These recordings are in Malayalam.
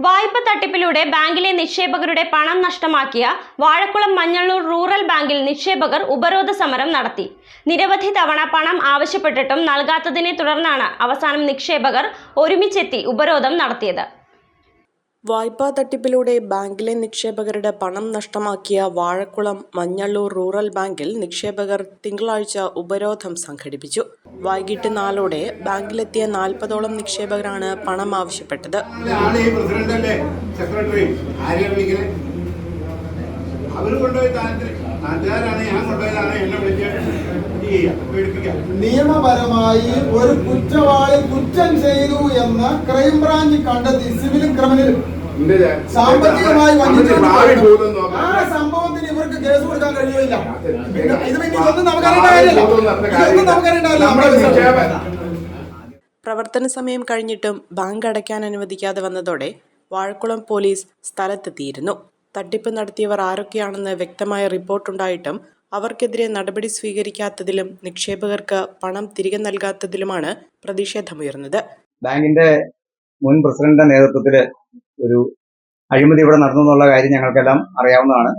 വായ്പ തട്ടിപ്പിലൂടെ ബാങ്കിലെ നിക്ഷേപകരുടെ പണം നഷ്ടമാക്കിയ വാഴക്കുളം മഞ്ഞള്ളൂർ റൂറൽ ബാങ്കിൽ നിക്ഷേപകർ ഉപരോധ സമരം നടത്തി. നിരവധി തവണ പണം ആവശ്യപ്പെട്ടിട്ടും നൽകാത്തതിനെ തുടർന്നാണ് അവസാനം നിക്ഷേപകർ ഒരുമിച്ചെത്തി ഉപരോധം നടത്തിയത്. വായ്പാ തട്ടിപ്പിലൂടെ ബാങ്കിലെ നിക്ഷേപകരുടെ പണം നഷ്ടമാക്കിയ വാഴക്കുളം മഞ്ഞള്ളൂർ റൂറൽ ബാങ്കിൽ നിക്ഷേപകർ തിങ്കളാഴ്ച ഉപരോധം സംഘടിപ്പിച്ചു. വൈകിട്ട് നാലോടെ ബാങ്കിലെത്തിയ നാൽപ്പതോളം നിക്ഷേപകരാണ് പണം ആവശ്യപ്പെട്ടത്. നിയമപരമായി ഒരു കുറ്റവാളി കുറ്റം ചെയ്തു എന്ന് ക്രൈംബ്രാഞ്ച് കണ്ടെത്തി സിവിലും ക്രിമിനലും. സാമ്പത്തികമായി ആ സംഭവത്തിന് ഇവർക്ക് കേസ് കൊടുക്കാൻ കഴിയില്ല ഇത് പിന്നെ ഇതൊന്നും നമുക്കറിയേണ്ട കാര്യമില്ല. ഇതൊന്നും നമുക്കറിയേണ്ട കാര്യമില്ല. പ്രവർത്തന സമയം കഴിഞ്ഞിട്ടും ബാങ്ക് അടയ്ക്കാൻ അനുവദിക്കാതെ വന്നതോടെ വാഴക്കുളം പോലീസ് സ്ഥലത്തെത്തിയിരുന്നു. തട്ടിപ്പ് നടത്തിയവർ ആരൊക്കെയാണെന്ന് വ്യക്തമായ റിപ്പോർട്ടുണ്ടായിട്ടും അവർക്കെതിരെ നടപടി സ്വീകരിക്കാത്തതിലും നിക്ഷേപകർക്ക് പണം തിരികെ നൽകാത്തതിലുമാണ് പ്രതിഷേധമുയർന്നത്. ബാങ്കിന്റെ മുൻ പ്രസിഡന്റിന്റെ നേതൃത്വത്തിൽ ഒരു അഴിമതി ഇവിടെ നടന്നു എന്നുള്ള കാര്യം ഞങ്ങൾക്കെല്ലാം അറിയാവുന്നതാണ്.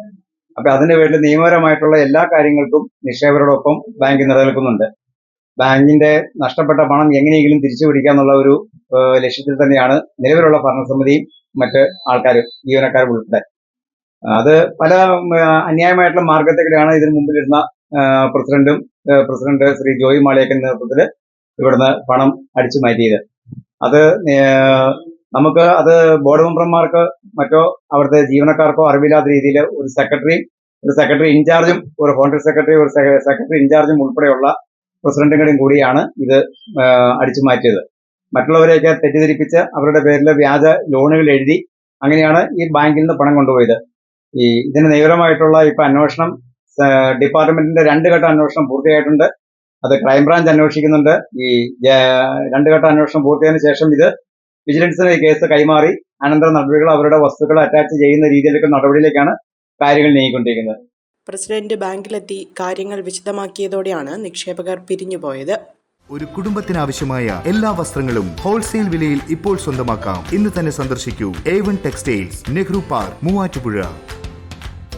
അപ്പൊ അതിന്റെ പേരിൽ നിയമപരമായിട്ടുള്ള എല്ലാ കാര്യങ്ങൾക്കും നിക്ഷേപകരോടൊപ്പം ബാങ്ക് നിലനിൽക്കുന്നുണ്ട്. ബാങ്കിന്റെ നഷ്ടപ്പെട്ട പണം എങ്ങനെയെങ്കിലും തിരിച്ചു പിടിക്കാന്നുള്ള ഒരു ലക്ഷ്യത്തിൽ തന്നെയാണ് നിലവിലുള്ള ഭരണസമിതിയും മറ്റ് ആൾക്കാരും ജീവനക്കാരും ഉൾപ്പെടെ. അത് പല അന്യായമായിട്ടുള്ള മാർഗത്തിലൂടെയാണ് ഇതിനു മുമ്പിലിരുന്ന പ്രസിഡന്റും പ്രസിഡന്റ് ശ്രീ ജോയി മാളിയക്കൻ നേതൃത്വത്തിൽ ഇവിടുന്ന് പണം അടിച്ചു മാറ്റിയത്. അത് നമുക്ക് അത് ബോർഡ് മെമ്പർമാർക്ക് മറ്റോ അവിടുത്തെ ജീവനക്കാർക്കോ അറിവില്ലാത്ത രീതിയിൽ ഒരു സെക്രട്ടറിയും ഒരു സെക്രട്ടറി ഇൻചാർജും ഒരു ഹോണ്ടർ സെക്രട്ടറി ഒരു സെക്രട്ടറി ഇൻചാർജും ഉൾപ്പെടെയുള്ള പ്രസിഡന്റുകളും കൂടിയാണ് ഇത് അടിച്ചു മാറ്റിയത്. മറ്റുള്ളവരെയൊക്കെ തെറ്റിദ്ധരിപ്പിച്ച് അവരുടെ പേരിൽ വ്യാജ ലോണുകൾ എഴുതി അങ്ങനെയാണ് ഈ ബാങ്കിൽ നിന്ന് പണം കൊണ്ടുപോയത്. ഈ ഇതിന് നിയമപരമായിട്ടുള്ള ഇപ്പൊ അന്വേഷണം ഡിപ്പാർട്ട്മെന്റിന്റെ രണ്ട് ഘട്ട അന്വേഷണം പൂർത്തിയായിട്ടുണ്ട്. അത് ക്രൈംബ്രാഞ്ച് അന്വേഷിക്കുന്നുണ്ട്. ഈ രണ്ട് ഘട്ട അന്വേഷണം പൂർത്തിയായതിനു ശേഷം ഇത് വിജിലൻസിന് കേസ് കൈമാറി അനന്തര നടപടികൾ അവരുടെ വസ്തുക്കൾ അറ്റാച്ച് ചെയ്യുന്ന രീതിയിലേക്ക് നടപടിയിലേക്കാണ് കാര്യങ്ങൾ നീങ്ങിക്കൊണ്ടിരിക്കുന്നത്. പ്രസിഡന്റ് ബാങ്കിലെത്തി കാര്യങ്ങൾ വിശദമാക്കിയതോടെയാണ് നിക്ഷേപകർ പിരിഞ്ഞുപോയത്. ഒരു കുടുംബത്തിനാവശ്യമായ എല്ലാ വസ്ത്രങ്ങളും ഹോൾസെയിൽ വിലയിൽ ഇപ്പോൾ സ്വന്തമാക്കാം. ഇന്ന് തന്നെ സന്ദർശിക്കൂ. A one textiles Nehru park Muvattupuzha.